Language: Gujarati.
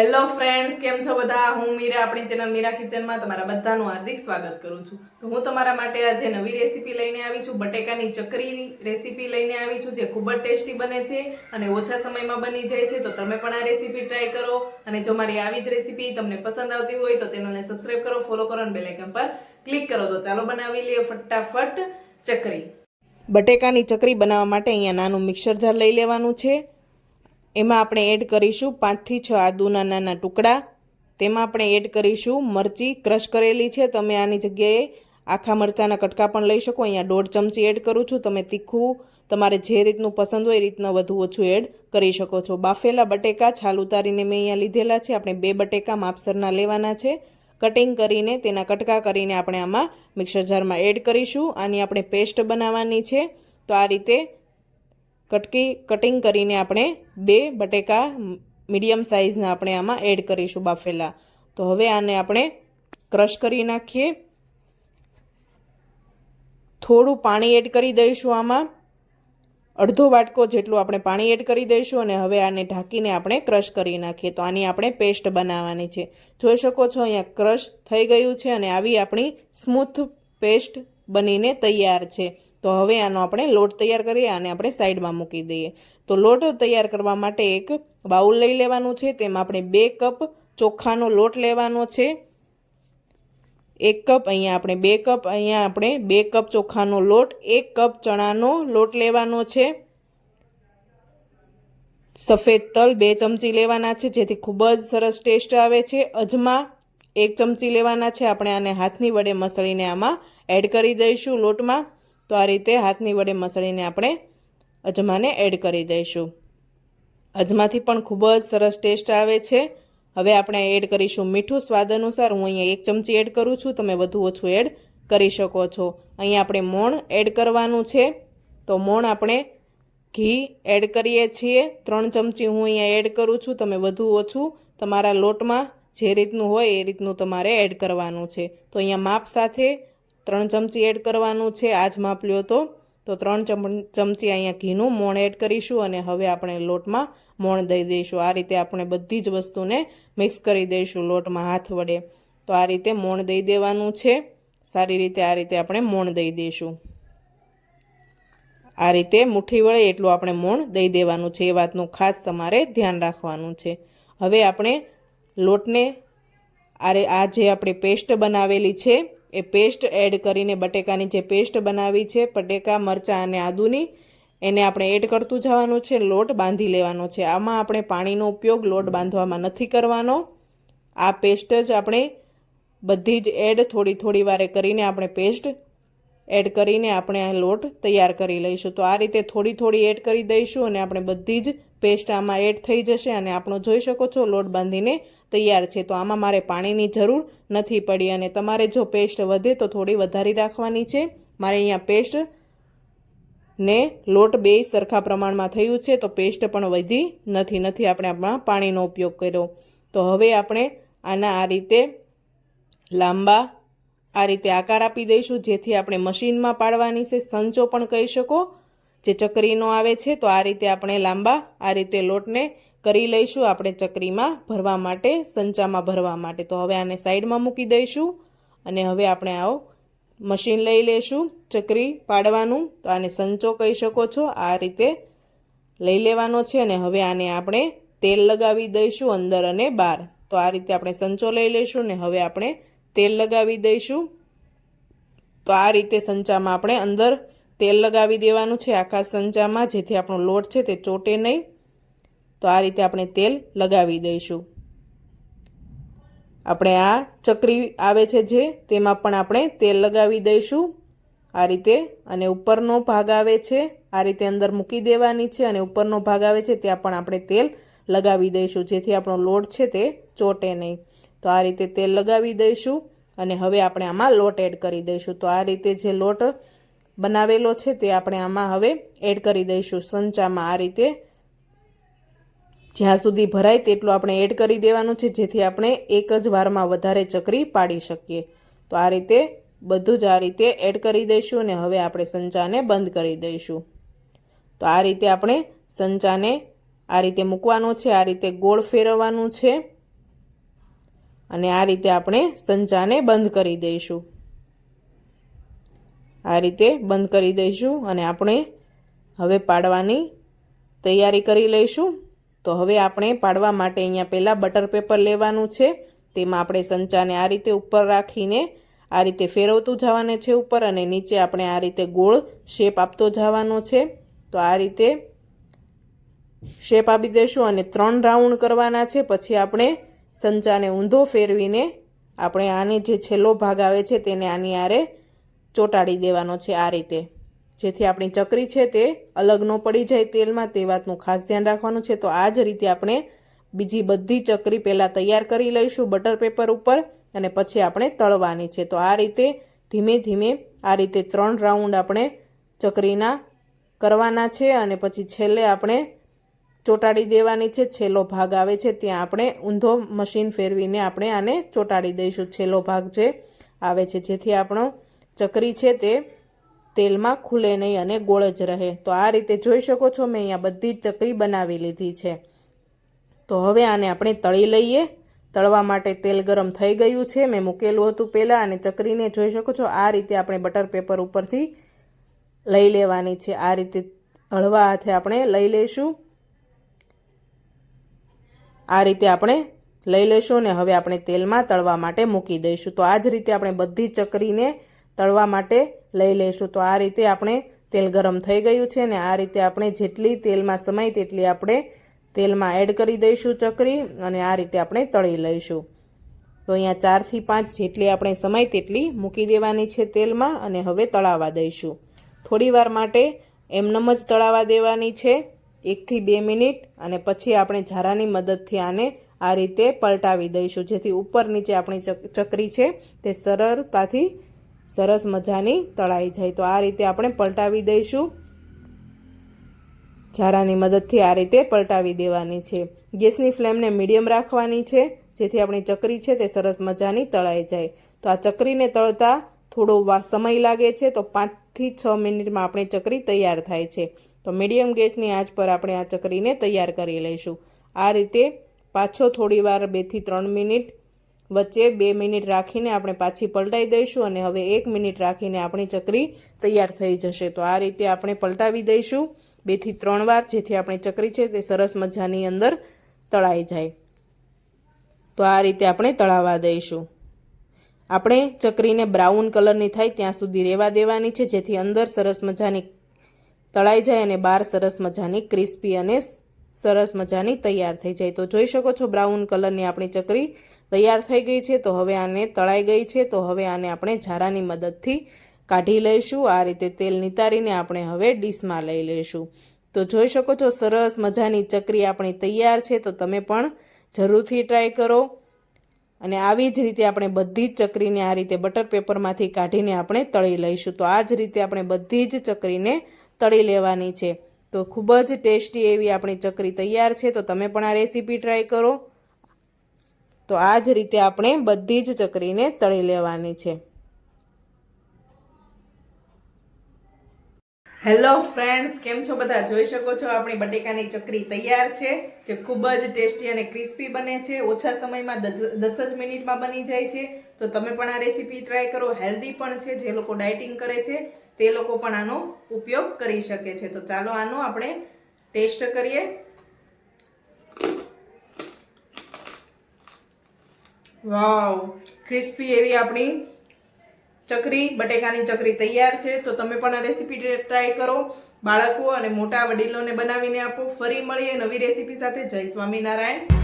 હેલો ફ્રેન્ડ્સ કેમ છો બધા? હું મીરા, આપણી ચેનલ મીરા કિચનમાં તમારા બધાનું હાર્દિક સ્વાગત કરું છું. તો હું તમારા માટે આજે નવી રેસીપી લઈને આવી છું, બટેકાની ચકરીની રેસીપી લઈને આવી છું, જે ખૂબ જ ટેસ્ટી બને છે અને ઓછા સમયમાં બની જાય છે. તો તમે પણ આ રેસીપી ટ્રાય કરો અને જો મારી આવી જ રેસીપી તમને પસંદ આવતી હોય તો ચેનલને સબસ્ક્રાઈબ કરો ફોલો કરો અને બેલ આઇકન પર ક્લિક કરો. તો ચાલો બનાવી લઈએ ફટાફટ ચકરી. બટેકાની ચકરી બનાવવા માટે અહીંયા નાનું મિક્સર જાર લઈ લેવાનું છે. એમાં આપણે એડ કરીશું પાંચથી છ આદુના નાના ટુકડા. તેમાં આપણે એડ કરીશું મરચી, ક્રશ કરેલી છે, તમે આની જગ્યાએ આખા મરચાંના કટકા પણ લઈ શકો. અહીંયા દોઢ ચમચી એડ કરું છું. તમે તીખું, તમારે જે રીતનું પસંદ હોય એ રીતના વધુ ઓછું એડ કરી શકો છો. બાફેલા બટેકા છાલ ઉતારીને મેં અહીંયા લીધેલા છે. આપણે બે બટેકા માપસરના લેવાના છે. કટિંગ કરીને, તેના કટકા કરીને આપણે આમાં મિક્સર જારમાં એડ કરીશું. આની આપણે પેસ્ટ બનાવવાની છે. તો આ રીતે કટકી કટિંગ કરીને આપણે બે બટેકા મીડિયમ સાઇઝના આપણે આમાં એડ કરીશું બાફેલા. તો હવે આને આપણે ક્રશ કરી નાખીએ. થોડું પાણી એડ કરી દઈશું આમાં. અડધો વાટકો જેટલું આપણે પાણી એડ કરી દઈશું અને હવે આને ઢાંકીને આપણે ક્રશ કરી નાખીએ. તો આની આપણે પેસ્ટ બનાવવાની છે. જોઈ શકો છો અહીંયા ક્રશ થઈ ગયું છે અને આવી આપણી સ્મૂથ પેસ્ટ બનીને તૈયાર છે. તો હવે આનો આપણે લોટ તૈયાર કરીએ અને આપણે સાઈડમાં મૂકી દઈએ. તો લોટ તૈયાર કરવા માટે એક બાઉલ લઈ લેવાનું છે. તેમાં આપણે બે કપ ચોખાનો લોટ લેવાનો છે. એક કપ અહીંયા આપણે બે કપ અહીંયા આપણે બે કપ ચોખાનો લોટ, એક કપ ચણાનો લોટ લેવાનો છે. સફેદ તલ બે ચમચી લેવાના છે, જેથી ખૂબ જ સરસ ટેસ્ટ આવે છે. અજમા એક ચમચી લેવાના છે. આપણે આને હાથની વડે મસળીને આમાં એડ કરી દઈશું લોટમાં. તો આ રીતે હાથની વડે મસળીને આપણે અજમાને એડ કરી દઈશું. અજમાથી પણ ખૂબ જ સરસ ટેસ્ટ આવે છે. હવે આપણે એડ કરીશું મીઠું સ્વાદ અનુસાર. હું અહીંયા એક ચમચી એડ કરું છું. તમે વધુ ઓછું એડ કરી શકો છો. અહીંયા આપણે મોણ એડ કરવાનું છે. તો મોણ આપણે ઘી એડ કરીએ છીએ. ત્રણ ચમચી હું અહીંયા એડ કરું છું. તમે વધુ ઓછું તમારા લોટમાં જે રીતનું હોય એ રીતનું તમારે એડ કરવાનું છે. તો અહીંયા માપ સાથે ત્રણ ચમચી એડ કરવાનું છે. આ જ માપ લ્યો તો તો ત્રણ ચમચી અહીંયા ઘીનું મોણ એડ કરીશું અને હવે આપણે લોટમાં મોણ દઈ દઈશું. આ રીતે આપણે બધી જ વસ્તુને મિક્સ કરી દઈશું લોટમાં હાથ વડે. તો આ રીતે મોણ દઈ દેવાનું છે. સારી રીતે આ રીતે આપણે મોણ દઈ દઈશું. આ રીતે મુઠ્ઠી વળે એટલું આપણે મોણ દઈ દેવાનું છે. એ વાતનું ખાસ તમારે ધ્યાન રાખવાનું છે. હવે આપણે લોટને આરે આ જે આપણે પેસ્ટ બનાવેલી છે એ પેસ્ટ એડ કરીને બટેકાની જે પેસ્ટ બનાવી છે, બટેકા, મરચાં અને આદુની, એને આપણે એડ કરતું જવાનું છે, લોટ બાંધી લેવાનો છે. આમાં આપણે પાણીનો ઉપયોગ લોટ બાંધવામાં નથી કરવાનો. આ પેસ્ટ જ આપણે બધી જ એડ થોડી થોડી વારે કરીને આપણે પેસ્ટ એડ કરીને આપણે આ લોટ તૈયાર કરી લઈશું. તો આ રીતે થોડી થોડી એડ કરી દઈશું અને આપણે બધી જ પેસ્ટ આમાં એડ થઈ જશે અને આપણો જોઈ શકો છો, લોટ બાંધીને તૈયાર છે. તો આમાં મારે પાણીની જરૂર નથી પડી અને તમારે જો પેસ્ટ વધે તો થોડી વધારી રાખવાની છે. મારે અહીંયા પેસ્ટ ને લોટ બે સરખા પ્રમાણમાં થયું છે તો પેસ્ટ પણ વધી નથી. નથી આપણે આપણા પાણીનો ઉપયોગ કર્યો. તો હવે આપણે આના આ રીતે લાંબા આ રીતે આકાર આપી દઈશું. જેથી આપણે મશીનમાં પાડવાની છે. સંચો પણ કહી શકો. જે ચકરીનો આવે છે તો આ રીતે આપણે લાંબા આ રીતે લોટને કરી લઈશું આપણે ચકરીમાં ભરવા માટે, સંચામાં ભરવા માટે. તો હવે આને સાઈડમાં મૂકી દઈશું અને હવે આપણે આવો મશીન લઈ લેશું, ચકરી પાડવાનું. તો આને સંચો કહી શકો છો, આ રીતે લઈ લેવાનો છે અને હવે આને આપણે તેલ લગાવી દઈશું અંદર અને બહાર. તો આ રીતે આપણે સંચો લઈ લઈશું ને હવે આપણે તેલ લગાવી દઈશું. તો આ રીતે સંચામાં આપણે અંદર તેલ લગાવી દેવાનું છે, આખા સંચામાં. જેથી આપણો લોટ છે તે ચોટે નહીં. તો આ રીતે આપણે તેલ લગાવી દઈશું. આપણે આ ચકરી આવે છે જે, તેમાં પણ આપણે તેલ લગાવી દઈશું. આ રીતે અને ઉપરનો ભાગ આવે છે, આ રીતે અંદર મૂકી દેવાની છે અને ઉપરનો ભાગ આવે છે, ત્યાં પણ આપણે તેલ લગાવી દઈશું. જેથી આપણો લોટ છે તે ચોટે નહીં. તો આ રીતે તેલ લગાવી દઈશું અને હવે આપણે આમાં લોટ એડ કરી દઈશું. તો આ રીતે જે લોટ બનાવેલો છે તે આપણે આમાં હવે એડ કરી દઈશું. સંચામાં આ રીતે જ્યાં સુધી ભરાય તેટલું આપણે એડ કરી દેવાનું છે, જેથી આપણે એક જ વારમાં વધારે ચકરી પાડી શકીએ. તો આ રીતે બધું જ આ રીતે એડ કરી દઈશું અને હવે આપણે સંચાને બંધ કરી દઈશું. તો આ રીતે આપણે સંચાને આ રીતે મૂકવાનો છે, આ રીતે ગોળ ફેરવવાનું છે અને આ રીતે આપણે સંચાને બંધ કરી દઈશું. આ રીતે બંધ કરી દઈશું અને આપણે હવે પાડવાની તૈયારી કરી લઈશું. તો હવે આપણે પાડવા માટે અહીંયા પહેલાં બટર પેપર લેવાનું છે. તેમાં આપણે સંચાને આ રીતે ઉપર રાખીને આ રીતે ફેરવતું જવાને છે ઉપર અને નીચે આપણે આ રીતે ગોળ શેપ આપતો જવાનો છે. તો આ રીતે શેપ આપી દઈશું અને ત્રણ રાઉન્ડ કરવાના છે. પછી આપણે સંચાને ઊંધો ફેરવીને આપણે આને જે છેલ્લો ભાગ આવે છે તેને આની આરે ચોંટાડી દેવાનો છે આ રીતે. જેથી આપણી ચકરી છે તે અલગ ન પડી જાય તેલમાં, તે વાતનું ખાસ ધ્યાન રાખવાનું છે. તો આ જ રીતે આપણે બીજી બધી ચકરી પહેલાં તૈયાર કરી લઈશું બટર પેપર ઉપર અને પછી આપણે તળવાની છે. તો આ રીતે ધીમે ધીમે આ રીતે ત્રણ રાઉન્ડ આપણે ચકરીના કરવાના છે અને પછી છેલ્લે આપણે ચોંટાડી દેવાની છે. છેલ્લો ભાગ આવે છે ત્યાં આપણે ઊંધો મશીન ફેરવીને આપણે આને ચોંટાડી દઈશું. છેલ્લો ભાગ જે આવે છે, જેથી આપણો ચકરી છે તે તેલમાં ખુલે નહીં અને ગોળ જ રહે. તો આ રીતે જોઈ શકો છો, મેં અહીંયા બધી જ ચકરી બનાવી લીધી છે. તો હવે આને આપણે તળી લઈએ. તળવા માટે તેલ ગરમ થઈ ગયું છે. મેં મૂકેલું હતું પહેલાં અને ચકરીને જોઈ શકો છો, આ રીતે આપણે બટર પેપર ઉપરથી લઈ લેવાની છે. આ રીતે હળવા હાથે આપણે લઈ લઈશું. આ રીતે આપણે લઈ લઈશું અને હવે આપણે તેલમાં તળવા માટે મૂકી દઈશું. તો આ જ રીતે આપણે બધી ચકરીને તળવા માટે લઈ લઈશું. તો આ રીતે આપણે તેલ ગરમ થઈ ગયું છે ને આ રીતે આપણે જેટલી તેલમાં સમાય તેટલી આપણે તેલમાં એડ કરી દઈશું ચકરી અને આ રીતે આપણે તળી લઈશું. તો અહીંયા ચારથી પાંચ જેટલી આપણે સમાય તેટલી મૂકી દેવાની છે તેલમાં અને હવે તળાવવા દઈશું. થોડી વાર માટે એમનમ જ તળાવવા દેવાની છે. એકથી બે મિનિટ અને પછી આપણે ઝારાની મદદથી આને આ રીતે પલટાવી દઈશું. જેથી ઉપર નીચે આપણી ચકરી છે તે સરળતાથી સરસ મજાની તળાઈ જાય. તો આ રીતે આપણે પલટાવી દઈશું. ઝારાની મદદથી આ રીતે પલટાવી દેવાની છે. ગેસની ફ્લેમને મીડિયમ રાખવાની છે. જેથી આપણી ચકરી છે તે સરસ મજાની તળાઈ જાય. તો આ ચકરીને તળતા થોડો સમય લાગે છે. તો પાંચથી છ મિનિટમાં આપણી ચકરી તૈયાર થાય છે. તો મીડિયમ ગેસની આંચ પર આપણે આ ચકરીને તૈયાર કરી લઈશું. આ રીતે પાછો થોડી વાર બેથી ત્રણ મિનિટ વચ્ચે બે મિનિટ રાખીને આપણે પાછી પલટાઈ દઈશું અને હવે એક મિનિટ રાખીને આપણી ચકરી તૈયાર થઈ જશે. તો આ રીતે આપણે પલટાવી દઈશું. બેથી ત્રણ વાર જેથી આપણી ચકરી છે તે સરસ મજાની અંદર તળાઈ જાય. તો આ રીતે આપણે તળાવવા દઈશું. આપણે ચકરીને બ્રાઉન કલરની થાય ત્યાં સુધી રહેવા દેવાની છે જેથી અંદર સરસ મજાની તળાઈ જાય અને બહાર સરસ મજાની ક્રિસ્પી અને સરસ મજાની તૈયાર થઈ જાય. તો જોઈ શકો છો બ્રાઉન કલરની આપણી ચકરી તૈયાર થઈ ગઈ છે. તો હવે આને તળાઈ ગઈ છે. તો હવે આને આપણે ઝારાની મદદથી કાઢી લઈશું. આ રીતે તેલ નિતારીને આપણે હવે ડીશમાં લઈ લઈશું. તો જોઈ શકો છો સરસ મજાની ચકરી આપણી તૈયાર છે. તો તમે પણ જરૂરથી ટ્રાય કરો. અને આવી જ રીતે આપણે બધી જ ચકરીને આ રીતે બટર પેપરમાંથી કાઢીને આપણે તળી લઈશું. તો આ જ રીતે આપણે બધી જ ચકરીને તળી લેવાની છે. તો ખૂબ જ ટેસ્ટી એવી આપણી ચકરી તૈયાર છે. તો તમે પણ આ રેસીપી ટ્રાય કરો. તો આ જ રીતે આપણે બધી જ ચકરીને તળી લેવાની છે. હેલો ફ્રેન્ડ્સ, કેમ છો બધા? જોઈ શકો છો આપણી બટેકાની ચકરી તૈયાર છે, જે ખૂબ જ ટેસ્ટી અને ક્રિસ્પી બને છે. ઓછા સમયમાં દસ જ મિનિટમાં બની જાય છે. તો તમે પણ આ રેસીપી ટ્રાય કરો. હેલ્ધી પણ છે, જે લોકો ડાયટિંગ કરે છે. તે લોકો પણ આનો ઉપયોગ કરી શકે છે. તો ચાલો આનો આપણે ટેસ્ટ કરીએ. વાવ, ક્રિસ્પી એવી આપણી ચકરી, બટેકાની ચકરી તૈયાર છે. તો તમે પણ આ રેસીપી ટ્રાય કરો. બાળકો અને મોટા વડીલોને બનાવીને આપો. ફરી મળીએ નવી રેસીપી સાથે. જય સ્વામિનારાયણ.